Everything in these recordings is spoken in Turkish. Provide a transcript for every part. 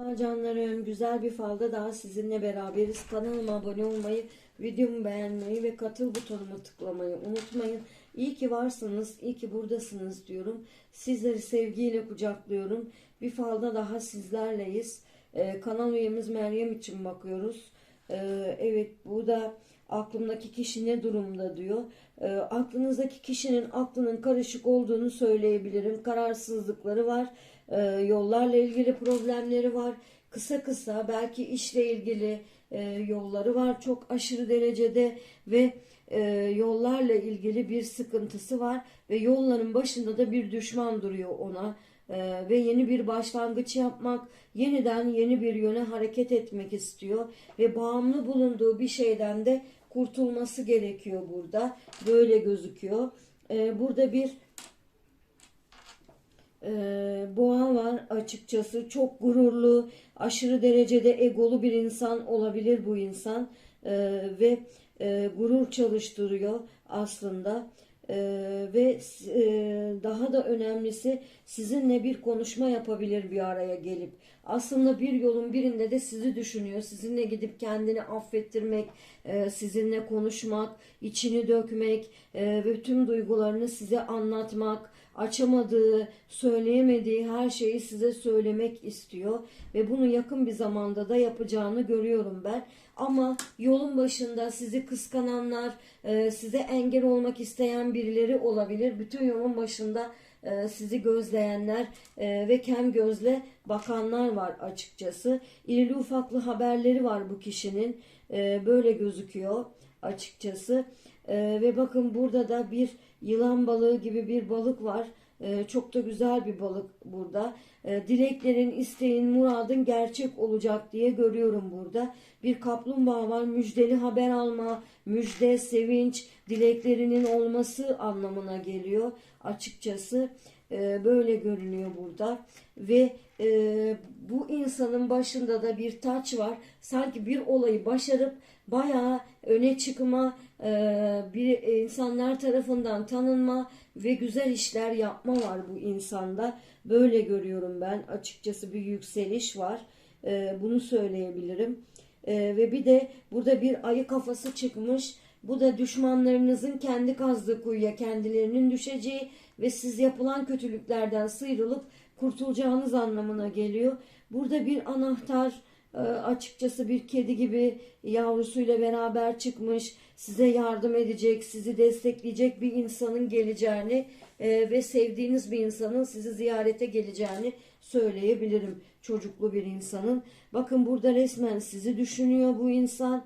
Canlarım, güzel bir falda daha sizinle beraberiz. Kanalıma abone olmayı, videomu beğenmeyi ve katıl butonuna tıklamayı unutmayın. İyi ki varsınız, iyi ki buradasınız diyorum. Sizleri sevgiyle kucaklıyorum. Bir falda daha sizlerleyiz. Ee, kanal üyemiz Meryem için bakıyoruz. Ee, evet, bu da aklımdaki kişi ne durumda diyor. Ee, aklınızdaki kişinin aklının karışık olduğunu söyleyebilirim. Kararsızlıkları var. Ee, yollarla ilgili problemleri var. Kısa kısa belki işle ilgili e, yolları var çok aşırı derecede ve e, yollarla ilgili bir sıkıntısı var ve yolların başında da bir düşman duruyor ona Ee, ve yeni bir başlangıç yapmak, yeniden yeni bir yöne hareket etmek istiyor ve bağımlı bulunduğu bir şeyden de kurtulması gerekiyor burada. Böyle gözüküyor. Ee, burada bir ee, boğa var açıkçası çok gururlu aşırı derecede egolu bir insan olabilir bu insan Ee, ve e, gurur çalıştırıyor aslında Ee, ve e, daha da önemlisi sizinle bir konuşma yapabilir bir araya gelip. Aslında bir yolun birinde de sizi düşünüyor. Sizinle gidip kendini affettirmek e, sizinle konuşmak içini dökmek e, ve tüm duygularını size anlatmak açamadığı, söyleyemediği her şeyi size söylemek istiyor ve bunu yakın bir zamanda da yapacağını görüyorum ben. Ama yolun başında sizi kıskananlar, e, size engel olmak isteyen birileri olabilir. Bütün yolun başında e, sizi gözleyenler e, ve kem gözle bakanlar var açıkçası. İrili ufaklı haberleri var bu kişinin. Böyle gözüküyor açıkçası. Ve bakın burada da bir yılan balığı gibi bir balık var. Ee, çok da güzel bir balık burada. Ee, dileklerin, isteğin, muradın gerçek olacak diye görüyorum burada. Bir kaplumbağa var. Müjdeli haber alma, müjde, sevinç, dileklerinin olması anlamına geliyor açıkçası. E, böyle görünüyor burada ve e, bu insanın başında da bir taç var. Sanki bir olayı başarıp bayağı öne çıkma e, bir insanlar tarafından tanınma ve güzel işler yapma var bu insanda. Böyle görüyorum ben. Açıkçası bir yükseliş var. E, bunu söyleyebilirim. E, ve bir de burada bir ayı kafası çıkmış. Bu da düşmanlarınızın kendi kazdığı kuyuya kendilerinin düşeceği ve siz yapılan kötülüklerden sıyrılıp kurtulacağınız anlamına geliyor. Burada bir anahtar e, açıkçası bir kedi gibi yavrusuyla beraber çıkmış, size yardım edecek, sizi destekleyecek bir insanın geleceğini e, ve sevdiğiniz bir insanın sizi ziyarete geleceğini söyleyebilirim. Çocuklu bir insanın. Bakın burada resmen sizi düşünüyor bu insan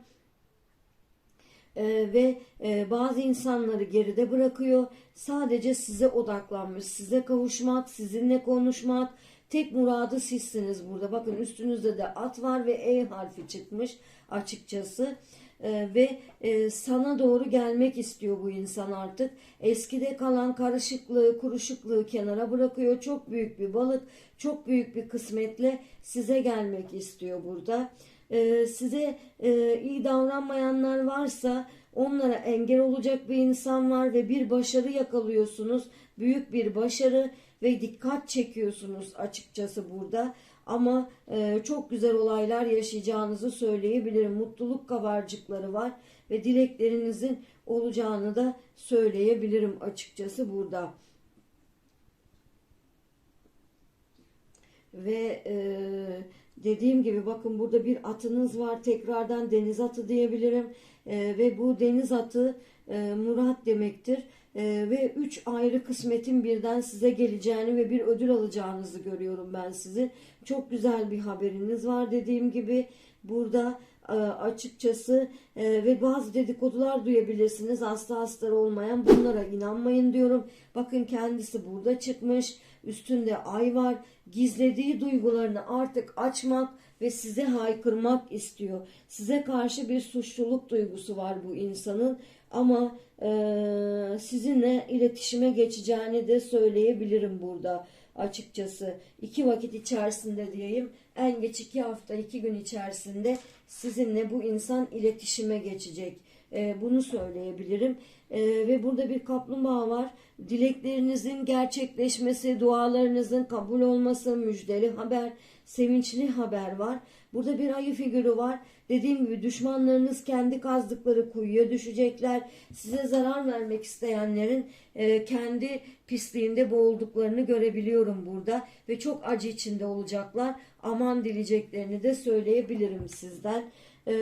ee, ve e, bazı insanları geride bırakıyor. Sadece size odaklanmış, size kavuşmak, sizinle konuşmak. Tek muradı sizsiniz burada. Bakın üstünüzde de at var ve E harfi çıkmış açıkçası. Ee, ve e, sana doğru gelmek istiyor bu insan artık. Eskide kalan karışıklığı, kuruşukluğu kenara bırakıyor. Çok büyük bir balık, çok büyük bir kısmetle size gelmek istiyor burada e, size e, iyi davranmayanlar varsa onlara engel olacak bir insan var ve bir başarı yakalıyorsunuz. Büyük bir başarı ve dikkat çekiyorsunuz açıkçası burada. Ama e, çok güzel olaylar yaşayacağınızı söyleyebilirim. Mutluluk kabarcıkları var ve dileklerinizin olacağını da söyleyebilirim açıkçası burada. Ve e, dediğim gibi bakın burada bir atınız var. Tekrardan deniz atı diyebilirim. E, ve bu deniz atı e, Murat demektir. E, ve üç ayrı kısmetin birden size geleceğini ve bir ödül alacağınızı görüyorum ben sizi. Çok güzel bir haberiniz var dediğim gibi. Burada e, açıkçası e, ve bazı dedikodular duyabilirsiniz. Asla astar olmayan bunlara inanmayın diyorum. Bakın kendisi burada çıkmış. Üstünde ay var. Gizlediği duygularını artık açmak ve size haykırmak istiyor. Size karşı bir suçluluk duygusu var bu insanın ama e, sizinle iletişime geçeceğini de söyleyebilirim burada açıkçası. iki vakit içerisinde diyeyim en geç iki hafta iki gün içerisinde sizinle bu insan iletişime geçecek. E, bunu söyleyebilirim. E, ve burada bir kaplumbağa var. Dileklerinizin gerçekleşmesi, dualarınızın kabul olması, müjdeli haber, sevinçli haber var. Burada bir ayı figürü var. Dediğim gibi düşmanlarınız kendi kazdıkları kuyuya düşecekler. Size zarar vermek isteyenlerin e, kendi pisliğinde boğulduklarını görebiliyorum burada. Ve çok acı içinde olacaklar. Aman dileyeceklerini de söyleyebilirim sizden. E,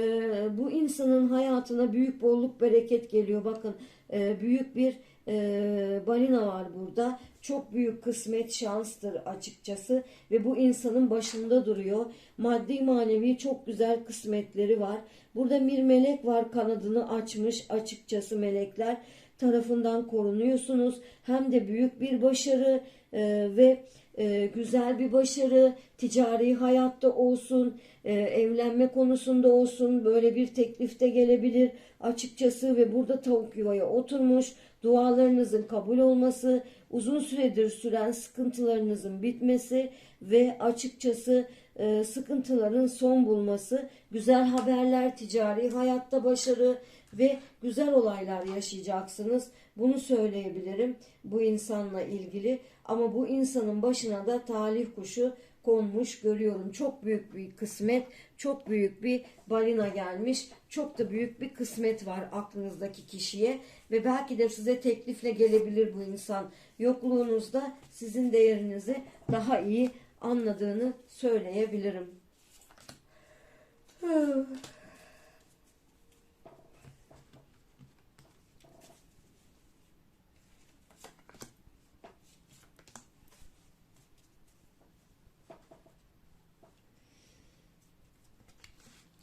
bu insanın hayatına büyük bolluk bereket geliyor. Bakın e, büyük bir e, balina var burada. Çok büyük kısmet şanstır açıkçası ve bu insanın başında duruyor. Maddi manevi çok güzel kısmetleri var. Burada bir melek var kanadını açmış açıkçası melekler tarafından korunuyorsunuz. Hem de büyük bir başarı e, ve e, güzel bir başarı ticari hayatta olsun, e, evlenme konusunda olsun böyle bir teklifte gelebilir açıkçası ve burada tavuk yuvaya oturmuş dualarınızın kabul olması, uzun süredir süren sıkıntılarınızın bitmesi ve açıkçası e, sıkıntıların son bulması, güzel haberler, ticari hayatta başarı ve güzel olaylar yaşayacaksınız. Bunu söyleyebilirim bu insanla ilgili ama bu insanın başına da talih kuşu konmuş görüyorum. Çok büyük bir kısmet, çok büyük bir balina gelmiş. Çok da büyük bir kısmet var aklınızdaki kişiye ve belki de size teklifle gelebilir bu insan. Yokluğunuzda sizin değerinizi daha iyi anladığını söyleyebilirim.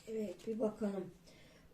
Evet bir bakalım.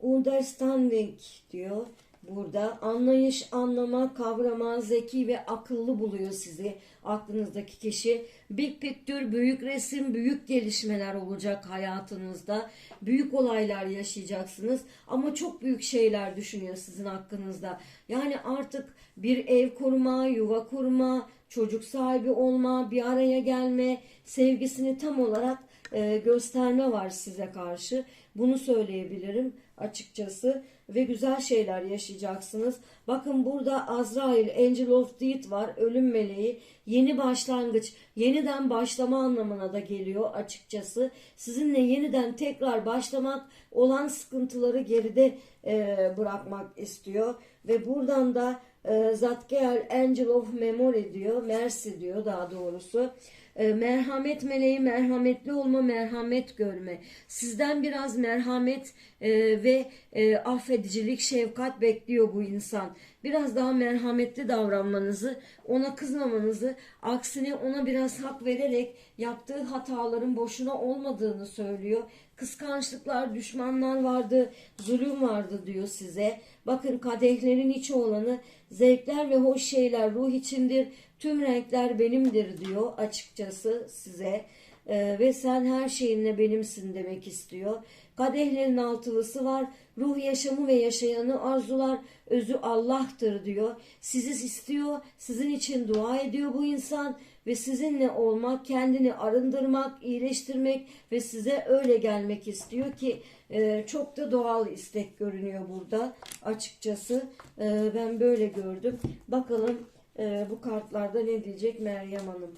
Understanding diyor burada. Anlayış, anlama, kavrama, zeki ve akıllı buluyor sizi aklınızdaki kişi. Big picture, büyük resim, büyük gelişmeler olacak hayatınızda. Büyük olaylar yaşayacaksınız ama çok büyük şeyler düşünüyor sizin hakkınızda. Yani artık bir ev kurma, yuva kurma, çocuk sahibi olma, bir araya gelme, sevgisini tam olarak e, gösterme var size karşı. Bunu söyleyebilirim açıkçası ve güzel şeyler yaşayacaksınız. Bakın burada Azrail, Angel of Death var, ölüm meleği. Yeni başlangıç, yeniden başlama anlamına da geliyor açıkçası. Sizinle yeniden tekrar başlamak, olan sıkıntıları geride e, bırakmak istiyor. Ve buradan da e, Zatkiel Angel of Memory diyor, Mercy diyor daha doğrusu. E, merhamet meleği, merhametli olma, merhamet görme. Sizden biraz merhamet e, ve e, affedicilik, şefkat bekliyor bu insan. Biraz daha merhametli davranmanızı, ona kızmamanızı, aksine ona biraz hak vererek yaptığı hataların boşuna olmadığını söylüyor. Kıskançlıklar, düşmanlar vardı, zulüm vardı diyor size. Bakın kadehlerin içi olanı, zevkler ve hoş şeyler ruh içindir, tüm renkler benimdir diyor açıkçası size. Ee, ve sen her şeyinle benimsin demek istiyor. Kadehlerin altılısı var. Ruh yaşamı ve yaşayanı arzular. Özü Allah'tır diyor. Sizi istiyor. Sizin için dua ediyor bu insan. Ve sizinle olmak, kendini arındırmak, iyileştirmek ve size öyle gelmek istiyor ki e, çok da doğal istek görünüyor burada açıkçası. E, ben böyle gördüm. Bakalım e, bu kartlarda ne diyecek Meryem Hanım.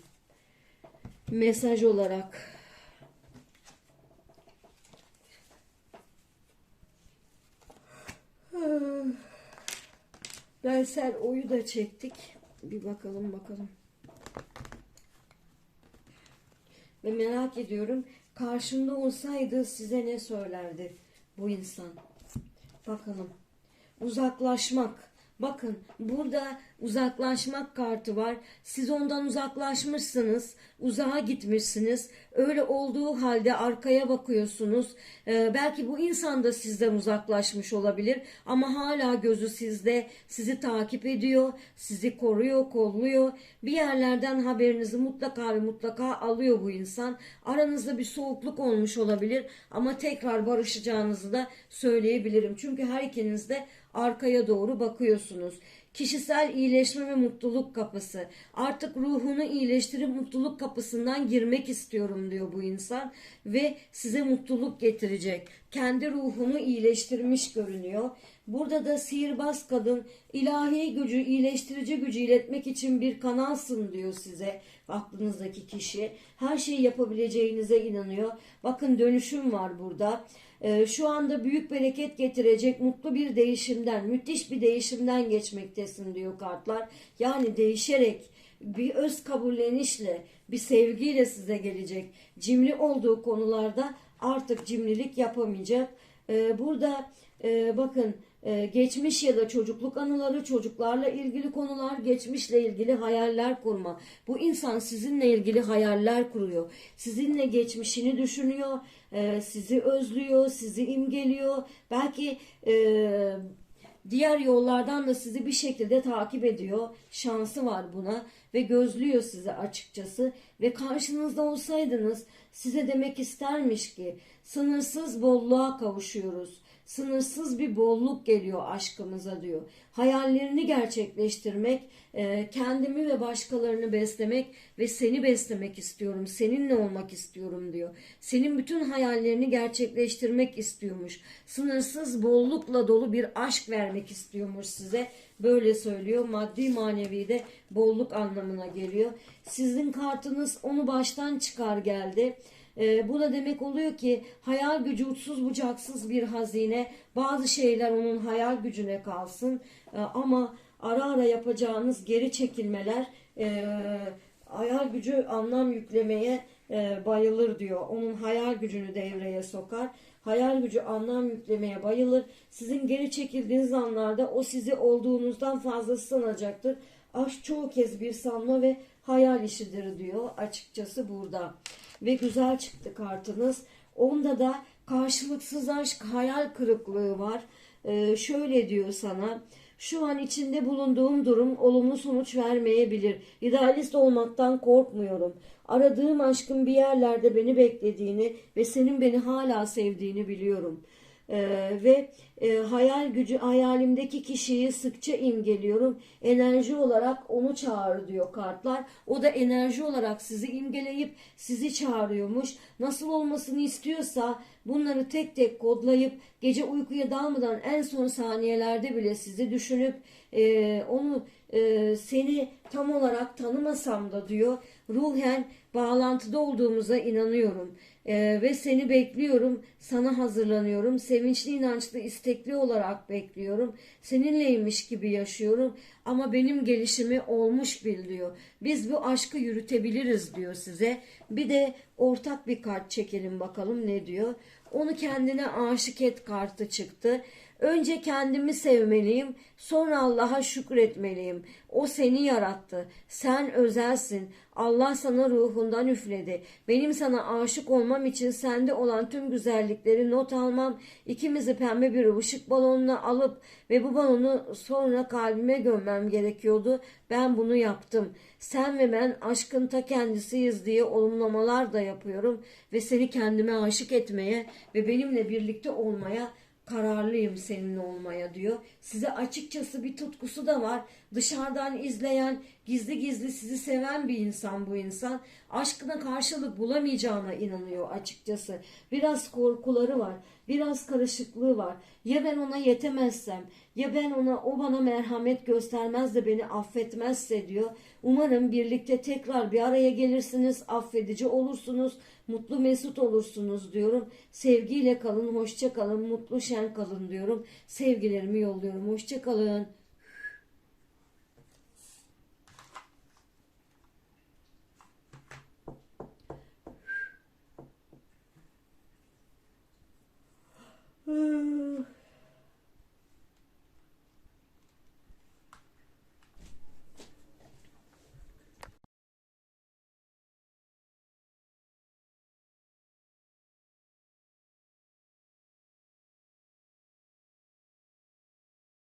Mesaj olarak. Bensel oyu da çektik. Bir bakalım bakalım. Ve merak ediyorum karşımda olsaydı size ne söylerdi bu insan? Bakalım. Uzaklaşmak. Bakın burada uzaklaşmak kartı var. Siz ondan uzaklaşmışsınız. Uzağa gitmişsiniz. Öyle olduğu halde arkaya bakıyorsunuz. Ee, belki bu insan da sizden uzaklaşmış olabilir. Ama hala gözü sizde. Sizi takip ediyor. Sizi koruyor, kolluyor. Bir yerlerden haberinizi mutlaka ve mutlaka alıyor bu insan. Aranızda bir soğukluk olmuş olabilir. Ama tekrar barışacağınızı da söyleyebilirim. Çünkü her ikiniz de arkaya doğru bakıyorsunuz. Kişisel iyileşme ve mutluluk kapısı. Artık ruhunu iyileştirip mutluluk kapısından girmek istiyorum diyor bu insan ve size mutluluk getirecek. Kendi ruhunu iyileştirmiş görünüyor Burada da sihirbaz kadın ilahi gücü, iyileştirici gücü iletmek için bir kanalsın diyor size aklınızdaki kişi. Her şeyi yapabileceğinize inanıyor. Bakın dönüşüm var burada. Ee, şu anda büyük bereket getirecek mutlu bir değişimden, müthiş bir değişimden geçmektesin diyor kartlar. Yani değişerek bir öz kabullenişle, bir sevgiyle size gelecek. Cimri olduğu konularda artık cimrilik yapamayacak. Ee, burada e, bakın e, geçmiş ya da çocukluk anıları, çocuklarla ilgili konular, geçmişle ilgili hayaller kurma. Bu insan sizinle ilgili hayaller kuruyor. Sizinle geçmişini düşünüyor, e, sizi özlüyor, sizi imgeliyor. Belki e, diğer yollardan da sizi bir şekilde takip ediyor. Şansı var buna ve gözlüyor sizi açıkçası. Ve karşınızda olsaydınız size demek istermiş ki sınırsız bolluğa kavuşuyoruz. Sınırsız bir bolluk geliyor aşkımıza diyor. Hayallerini gerçekleştirmek, e, kendimi ve başkalarını beslemek ve seni beslemek istiyorum. Seninle olmak istiyorum diyor. Senin bütün hayallerini gerçekleştirmek istiyormuş. Sınırsız bollukla dolu bir aşk vermek istiyormuş size. Böyle söylüyor. Maddi manevi de bolluk anlamına geliyor. Sizin kartınız onu baştan çıkar geldi. E, bu da demek oluyor ki hayal gücü uçsuz bucaksız bir hazine. Bazı şeyler onun hayal gücüne kalsın. E, ama ara ara yapacağınız geri çekilmeler e, hayal gücü anlam yüklemeye e, bayılır diyor. Onun hayal gücünü devreye sokar. Hayal gücü anlam yüklemeye bayılır. Sizin geri çekildiğiniz anlarda o sizi olduğunuzdan fazlası sanacaktır. Aşk çoğu kez bir sanma ve hayal işidir diyor açıkçası burada. Ve güzel çıktı kartınız. Onda da karşılıksız aşk hayal kırıklığı var. Ee, şöyle diyor sana. Şu an içinde bulunduğum durum olumlu sonuç vermeyebilir. İdealist olmaktan korkmuyorum. Aradığım aşkın bir yerlerde beni beklediğini ve senin beni hala sevdiğini biliyorum. Ee, ve e, hayal gücü hayalimdeki kişiyi sıkça imgeliyorum. Enerji olarak onu çağır diyor kartlar. O da enerji olarak sizi imgeleyip sizi çağırıyormuş. Nasıl olmasını istiyorsa bunları tek tek kodlayıp gece uykuya dalmadan en son saniyelerde bile sizi düşünüp e, onu e, seni tam olarak tanımasam da diyor ruhen bağlantıda olduğumuza inanıyorum. Ee, ve seni bekliyorum, sana hazırlanıyorum, sevinçli, inançlı, istekli olarak bekliyorum. Seninleymiş gibi yaşıyorum ama benim gelişimi olmuş bil diyor. Biz bu aşkı yürütebiliriz diyor size. Bir de ortak bir kart çekelim bakalım ne diyor. Onu kendine aşık et kartı çıktı. Önce kendimi sevmeliyim, sonra Allah'a şükretmeliyim. O seni yarattı. Sen özelsin. Allah sana ruhundan üfledi. Benim sana aşık olmam için sende olan tüm güzellikleri not almam, ikimizi pembe bir ışık balonuna alıp ve bu balonu sonra kalbime gömmem gerekiyordu. Ben bunu yaptım. Sen ve ben aşkın ta kendisiyiz diye olumlamalar da yapıyorum ve seni kendime aşık etmeye ve benimle birlikte olmaya kararlıyım seninle olmaya diyor. Size açıkçası bir tutkusu da var. Dışarıdan izleyen, gizli gizli sizi seven bir insan bu insan. Aşkına karşılık bulamayacağına inanıyor açıkçası. Biraz korkuları var. Biraz karışıklığı var. Ya ben ona yetemezsem, ya ben ona o bana merhamet göstermez de beni affetmezse diyor. Umarım birlikte tekrar bir araya gelirsiniz, affedici olursunuz, mutlu mesut olursunuz diyorum. Sevgiyle kalın, hoşça kalın, mutlu şen kalın diyorum. Sevgilerimi yolluyorum. Hoşça kalın.